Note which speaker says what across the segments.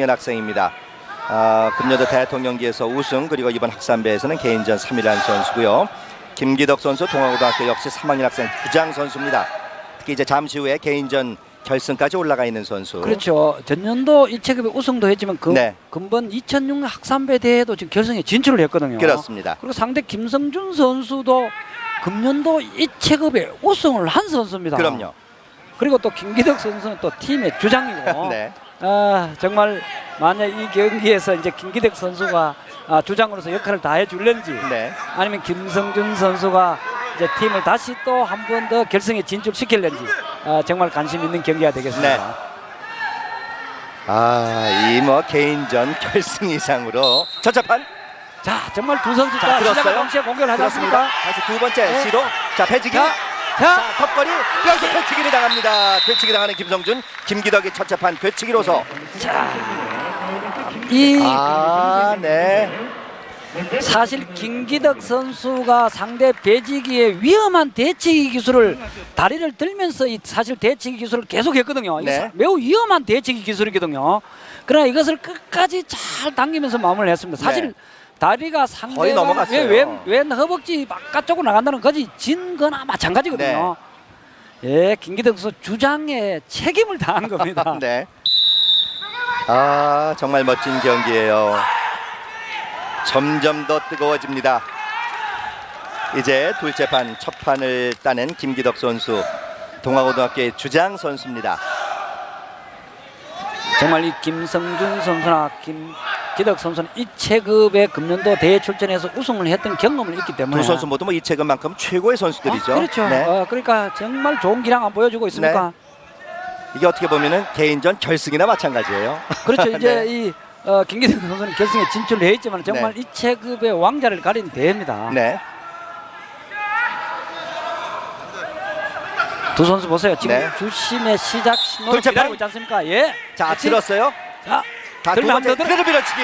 Speaker 1: 3학년 학생입니다. 아, 금년도 대통령기에서 우승 그리고 이번 학산배에서는 개인전 3위라는 선수고요. 김기덕 선수 동아고등학교 역시 3학년 학생 부장 선수입니다. 특히 이제 잠시 후에 개인전 결승까지 올라가 있는 선수.
Speaker 2: 그렇죠. 전년도 1체급에 우승도 했지만 그
Speaker 1: 네.
Speaker 2: 근본 2006년 학산배 대회도 지금 결승에 진출을 했거든요.
Speaker 1: 그렇습니다.
Speaker 2: 그리고 상대 김성준 선수도 금년도 1체급에 우승을 한 선수입니다.
Speaker 1: 그럼요.
Speaker 2: 그리고 또 김기덕 선수는 또 팀의 주장이고
Speaker 1: 네.
Speaker 2: 아, 정말 만약 이 경기에서 이제 김기덕 선수가 아, 주장으로서 역할을 다 해줄는지
Speaker 1: 네.
Speaker 2: 아니면 김성준 선수가 이제 팀을 다시 또 한 번 더 결승에 진출시킬는지 아, 정말 관심 있는 경기가 되겠습니다.
Speaker 1: 네. 아, 이 뭐 개인전 결승 이상으로 첫차판
Speaker 2: 자, 정말 두 선수
Speaker 1: 자,
Speaker 2: 다
Speaker 1: 들었어요?
Speaker 2: 시작과 동시에 공격을 하지. 않습니까?
Speaker 1: 다시 두 번째
Speaker 2: 네.
Speaker 1: 시도. 자, 배지기.
Speaker 2: 자,
Speaker 1: 자,
Speaker 2: 자,
Speaker 1: 턱걸이 여기서 되치기를 당합니다. 되치기 당하는 김성준, 김기덕이 첫차판 되치기로서
Speaker 2: 이
Speaker 1: 아, 네.
Speaker 2: 사실 김기덕 선수가 상대 배지기의 위험한 대치기 기술을 다리를 들면서 이 사실 대치기 기술을 계속했거든요.
Speaker 1: 네.
Speaker 2: 사- 매우 위험한 대치기 기술이거든요. 그러나 이것을 끝까지 잘 당기면서 마무리를 했습니다. 사실
Speaker 1: 네.
Speaker 2: 다리가 상대
Speaker 1: 거의 넘어갔어요.
Speaker 2: 왼, 왼 허벅지 바깥쪽으로 나간다는 거지 진 거나 마찬가지거든요. 예, 김기덕 선수 주장에 책임을 다한 겁니다.
Speaker 1: 네. 아, 정말 멋진 경기예요. 점점 더 뜨거워집니다. 이제 둘째 판, 첫 판을 따낸 김기덕 선수, 동아고등학교의 주장 선수입니다.
Speaker 2: 정말 이 김성준 선수나 김 기덕 선수는 이 체급의 금년도 대회 출전해서 우승을 했던 경험을 있기 때문에
Speaker 1: 두 선수 모두 뭐 이 체급만큼 최고의 선수들이죠.
Speaker 2: 아, 그렇죠.
Speaker 1: 네.
Speaker 2: 어, 그러니까 정말 좋은 기량 안 보여주고 있습니까?
Speaker 1: 이게 어떻게 보면은 개인전 결승이나 마찬가지예요.
Speaker 2: 그렇죠. 이제
Speaker 1: 네.
Speaker 2: 이 어, 김기덕 선수는 결승에 진출을 했지만 정말
Speaker 1: 네.
Speaker 2: 이 체급의 왕자를 가린 대회입니다.
Speaker 1: 네.
Speaker 2: 두 선수 보세요. 지금
Speaker 1: 네.
Speaker 2: 주심의 시작 신호를 기다리고
Speaker 1: 판.
Speaker 2: 있지 않습니까? 예.
Speaker 1: 자,
Speaker 2: 그렇지?
Speaker 1: 들었어요?
Speaker 2: 자,
Speaker 1: 자, 두
Speaker 2: 들면
Speaker 1: 번째
Speaker 2: 더 들어.
Speaker 1: 그대로 밀어치기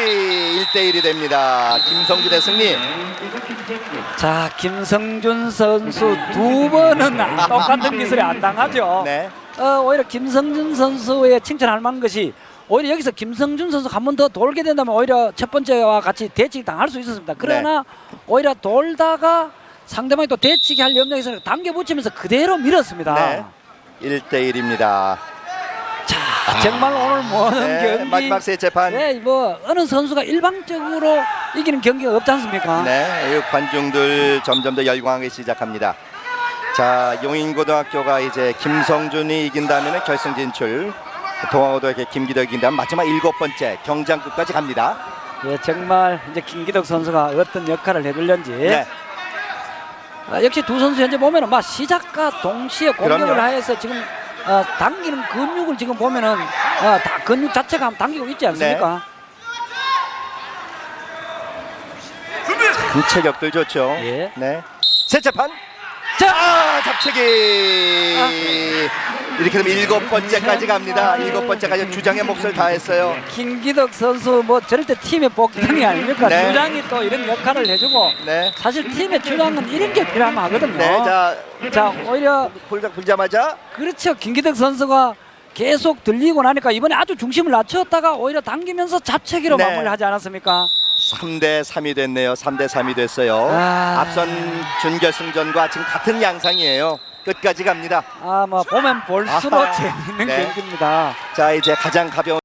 Speaker 1: 1대1이 됩니다. 김성준의 승리.
Speaker 2: 자, 김성준 선수 두 번은 아, 똑같은 기술에 안 당하죠.
Speaker 1: 네.
Speaker 2: 어, 오히려 김성준 선수의 칭찬할 만한 것이 오히려 여기서 김성준 선수 한 번 더 돌게 된다면 오히려 첫 번째와 같이 대치기 당할 수 있었습니다. 그러나
Speaker 1: 네.
Speaker 2: 오히려 돌다가 상대방이 또 대치기 할 염려에서 당겨 붙이면서 그대로 밀었습니다.
Speaker 1: 네. 1대1입니다.
Speaker 2: 자, 정말 오늘 모든
Speaker 1: 네,
Speaker 2: 경기
Speaker 1: 마지막 세째 판.
Speaker 2: 네, 뭐 어느 선수가 일방적으로 이기는 경기가 없지 않습니까?
Speaker 1: 네, 이 관중들 점점 더 열광하기 시작합니다. 자, 용인고등학교가 이제 김성준이 이긴다면 결승 진출. 동아고등학교 김기덕이 이긴다면 마지막 일곱 번째 경장급까지 갑니다.
Speaker 2: 예, 정말 이제 김기덕 선수가 어떤 역할을 해줄는지
Speaker 1: 네,
Speaker 2: 아, 역시 두 선수 현재 보면은 막 시작과 동시에 공격을
Speaker 1: 그럼요.
Speaker 2: 하여서 지금 어, 당기는 근육을 지금 보면은 어, 다 근육 자체가 당기고 있지 않습니까?
Speaker 1: 그 체격들 좋죠.
Speaker 2: 예.
Speaker 1: 네. 셋째 판.
Speaker 2: 자,
Speaker 1: 아, 잡채기. 이렇게 되면 일곱 번째까지 갑니다. 일곱 번째까지 주장의 몫을 다했어요.
Speaker 2: 김기덕 선수 뭐 절대 팀의 복당이 아닙니까?
Speaker 1: 네.
Speaker 2: 주장이 또 이런 역할을 해주고
Speaker 1: 네.
Speaker 2: 사실 팀의 주장은 이런 게 필요하거든요.
Speaker 1: 네, 자,
Speaker 2: 자, 오히려
Speaker 1: 불자 불자마자
Speaker 2: 그렇죠. 김기덕 선수가 계속 들리고 나니까 이번에 아주 중심을 낮췄다가 오히려 당기면서 잡채기로
Speaker 1: 네.
Speaker 2: 마무리하지 않았습니까?
Speaker 1: 3대 3이 됐네요. 3대 3이 됐어요.
Speaker 2: 아.
Speaker 1: 앞선 준결승전과 지금 같은 양상이에요. 끝까지 갑니다.
Speaker 2: 아, 뭐 보면 볼수록
Speaker 1: 아하.
Speaker 2: 재밌는
Speaker 1: 네.
Speaker 2: 경기입니다.
Speaker 1: 자, 이제 가장 가벼운